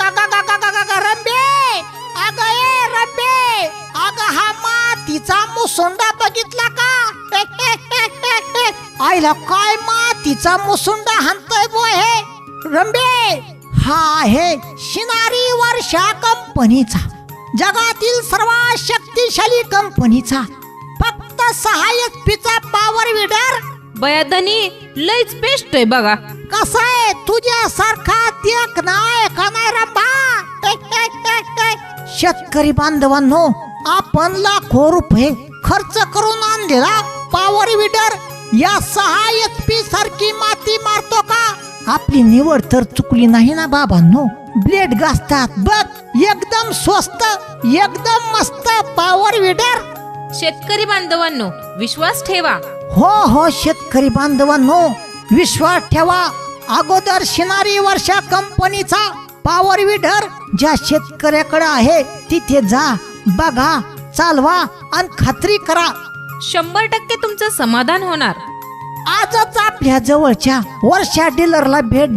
अगं अगं अगं ए रंबे. अगं हा मातीचा मुसुंडा बघितला का? आईला काय मातीचा मुसुंडा हाणतोय बो हे? रंबे हा आहे शिनारी वर्षा कंपनीचा. जगातील सर्वात शक्तिशाली कंपनीचा. फक्त सहा पीचा पॉवर विडर बयाधनी लयच बेस्ट आहे बघा. कसा आहे? तुझ्यासारखा देख नाही का नाही रंबा शेतकरी बांधवांनो आपण लाखो रुपये खर्च करून आणलेला पॉवर विडर या सहा एच पी सारखी माती मारतो का? आपली निवड तर चुकली नाही ना बाबांनो? ब्लेड घासतात बघ एकदम स्वस्त एकदम मस्त पॉवर विडर. शेतकरी बांधवांनो विश्वास ठेवा. हो हो शेतकरी बांधवांनो विश्वास ठेवा. अगोदर शिनारी वर्षा कंपनीचा पॉवर विडर ज्या शेतकऱ्याकडे आहे तिथे जा बघा चालवा आणि खात्री करा. शंभर टक्के तुमचं समाधान होणार. आजच आपल्या जवळच्या वर्षा डीलरला भेट